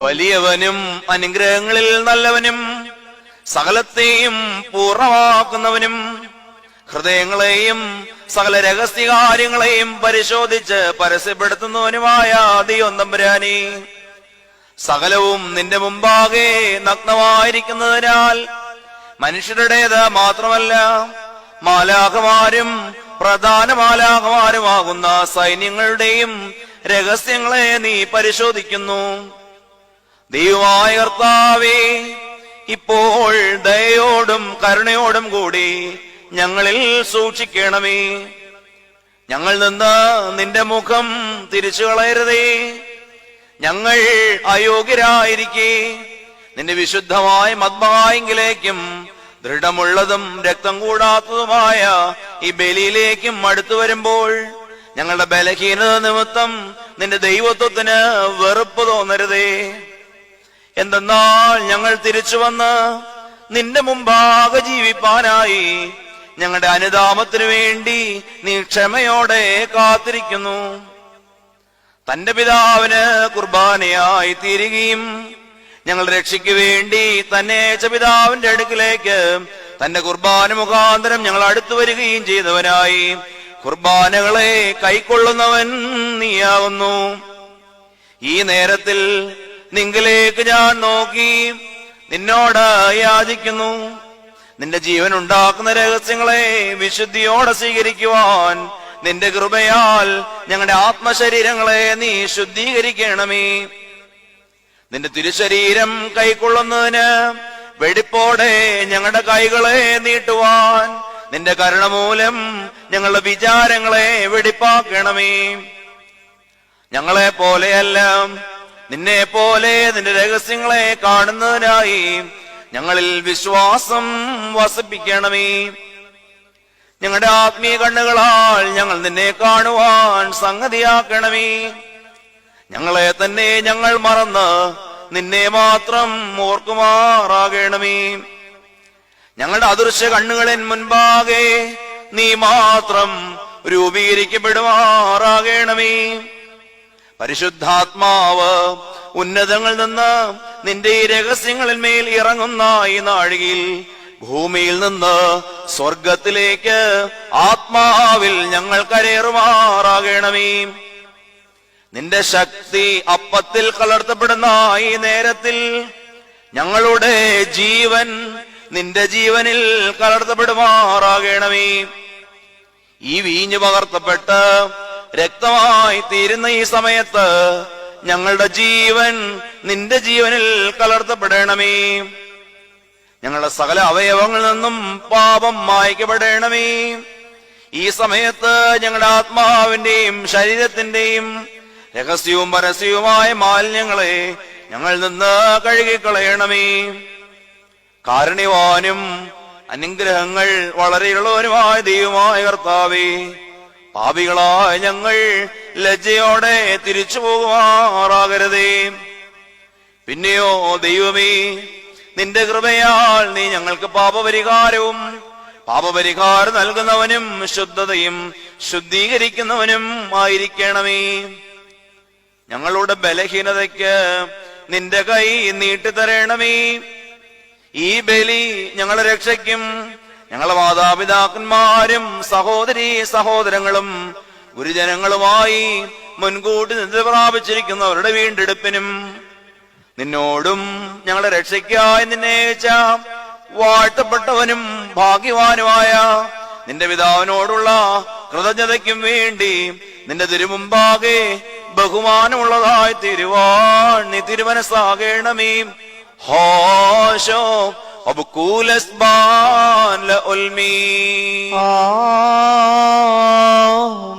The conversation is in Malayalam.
വലിയവനും അനുഗ്രഹങ്ങളിൽ നല്ലവനും സകലത്തെയും പൂർണമാക്കുന്നവനും ഹൃദയങ്ങളെയും സകല രഹസ്യകാര്യങ്ങളെയും പരിശോധിച്ച് പരസ്യപ്പെടുത്തുന്നവനുമായ ദൈവന്തമ്പുരാനി സകലവും നിന്റെ മുമ്പാകെ നഗ്നമായിരിക്കുന്നതിനാൽ മനുഷ്യരുടേത് മാത്രമല്ല മാലാഖമാരും പ്രധാന മാലാഖമാരുമാകുന്ന സൈന്യങ്ങളുടെയും രഹസ്യങ്ങളെ നീ പരിശോധിക്കുന്നു. ദൈവമായ കർത്താവേ ഇപ്പോൾ ദയോടും കരുണയോടും കൂടി ഞങ്ങളിൽ സൂക്ഷിക്കണമേ. ഞങ്ങൾ നിന്ന് നിന്റെ മുഖം തിരിച്ചു കളയരുതേ. ഞങ്ങൾ അയോഗ്യരായിരിക്കെ. നിന്റെ വിശുദ്ധമായ മദ്ബായെങ്കിലേക്കും ദൃഢമുള്ളതും രക്തം കൂടാത്തതുമായ ഈ ബലിയിലേക്കും അടുത്തു വരുമ്പോൾ ഞങ്ങളുടെ ബലഹീനത നിമിത്തം നിന്റെ ദൈവത്വത്തിന് വെറുപ്പ് തോന്നരുതേ. എന്തെന്നാൽ ഞങ്ങൾ തിരിച്ചു വന്ന് നിന്റെ മുമ്പാകെ ജീവിപ്പാനായി ഞങ്ങളുടെ അനുതാപത്തിനു വേണ്ടി നീ ക്ഷമയോടെ കാത്തിരിക്കുന്നു. തന്റെ പിതാവിന് കുർബാനയായി തീരുകയും ഞങ്ങൾ രക്ഷയ്ക്ക് വേണ്ടി തന്നെ പിതാവിന്റെ അടുക്കിലേക്ക് തന്റെ കുർബാന മുഖാന്തരം ഞങ്ങൾ അടുത്തു വരികയും ചെയ്തവനായി കുർബാനകളെ കൈക്കൊള്ളുന്നവൻ നീയാവുന്നു. ഈ നേരത്തിൽ നിങ്കിലേക്ക് ഞാൻ നോക്കി. നിന്നോട് യാചിക്കുന്നു. നിന്റെ ജീവൻ ഉണ്ടാക്കുന്ന രഹസ്യങ്ങളെ വിശുദ്ധിയോടെ സ്വീകരിക്കുവാൻ നിന്റെ കൃപയാൽ ഞങ്ങളുടെ ആത്മശരീരങ്ങളെ നീ ശുദ്ധീകരിക്കണമേ. നിന്റെ തിരുശരീരം കൈക്കൊള്ളുന്നതിന് വെടിപ്പോടെ ഞങ്ങളുടെ കൈകളെ നീട്ടുവാൻ നിന്റെ കരുണമൂലം ഞങ്ങളുടെ വിചാരങ്ങളെ വെടിപ്പാക്കണമേ. ഞങ്ങളെ പോലെയല്ല നിന്നെ പോലെ നിന്റെ രഹസ്യങ്ങളെ കാണുന്നതിനായി ഞങ്ങളിൽ വിശ്വാസം വസിപ്പിക്കണമേ. ഞങ്ങളുടെ ആത്മീയ കണ്ണുകളാൽ ഞങ്ങൾ നിന്നെ കാണുവാൻ സംഗതിയാക്കണമേ. ഞങ്ങളെ തന്നെ ഞങ്ങൾ മറന്ന് നിന്നെ മാത്രം ഓർക്കുമാറാകണമേ. ഞങ്ങളുടെ അദൃശ്യ കണ്ണുകളിൻ മുൻപാകെ നീ മാത്രം രൂപീകരിക്കപ്പെടുമാറാകണമേ. പരിശുദ്ധാത്മാവ് ഉന്നതങ്ങളിൽ നിന്ന് നിന്റെ ഈ രഹസ്യങ്ങളിൽ മേൽ ഇറങ്ങുന്ന ഈ നാഴികയിൽ ഭൂമിയിൽ നിന്ന് സ്വർഗത്തിലേക്ക് ആത്മാവിൽ ഞങ്ങൾ കരേറുമാറാകണമേ നിന്റെ ശക്തി അപ്പത്തിൽ കലർത്തപ്പെടുന്ന ഈ നേരത്തിൽ ഞങ്ങളുടെ ജീവൻ നിന്റെ ജീവനിൽ കലർത്തപ്പെടുമാറാകണമേ. ഈ വീഞ്ഞു പകർത്തപ്പെട്ട് രക്തമായി തീരുന്ന ഈ സമയത്ത് ഞങ്ങളുടെ ജീവൻ നിന്റെ ജീവനിൽ കലർത്തപ്പെടണമേ. ഞങ്ങളുടെ സകല അവയവങ്ങളിൽ നിന്നും പാപം മായ്ക്കപ്പെടണമേ. ഈ സമയത്ത് ഞങ്ങളുടെ ആത്മാവിന്റെയും ശരീരത്തിന്റെയും രഹസ്യവും പരസ്യവുമായ മാലിന്യങ്ങളെ ഞങ്ങൾ നിന്ന് കഴുകിക്കളയണമേ. കാരുണ്യവാനും അനുഗ്രഹങ്ങൾ വളരെയുള്ളവനുമായ ദൈവമായ കർത്താവേ പാപികളായ ഞങ്ങൾ ലജ്ജയോടെ തിരിച്ചു പോകുമാറാകരുതേ. പിന്നെയോ ദൈവമേ നിന്റെ കൃപയാൽ നീ ഞങ്ങൾക്ക് പാപപരിഹാരവും പാപപരിഹാരം നൽകുന്നവനും ശുദ്ധതയും ശുദ്ധീകരിക്കുന്നവനും ആയിരിക്കണമേ. ഞങ്ങളുടെ ബലഹീനതയ്ക്ക് നിന്റെ കൈ നീട്ടിത്തരണമേ. ഈ ബലി ഞങ്ങളെ രക്ഷയ്ക്കും ഞങ്ങളുടെ മാതാപിതാക്കന്മാരും സഹോദരി സഹോദരങ്ങളും ഗുരുജനങ്ങളുമായി മുൻകൂട്ടി നിദ്ര പ്രാപിച്ചിരിക്കുന്നവരുടെ വീണ്ടെടുപ്പിനും നിന്നോടും ഞങ്ങളെ രക്ഷയ്ക്കായി നിന്നെ വാഴ്ത്തപ്പെട്ടവനും ഭാഗ്യവാനുമായ നിന്റെ പിതാവിനോടുള്ള കൃതജ്ഞതയ്ക്കും വേണ്ടി നിന്റെ തിരുമുമ്പാകെ ബഹുമാനമുള്ളതായി തിരുവാൻ നീ തിരുമനസ്സാകണമേ. ഹോശോ അബുക്കൂലസ്ബാൻ ലഉൽമീ ആമേൻ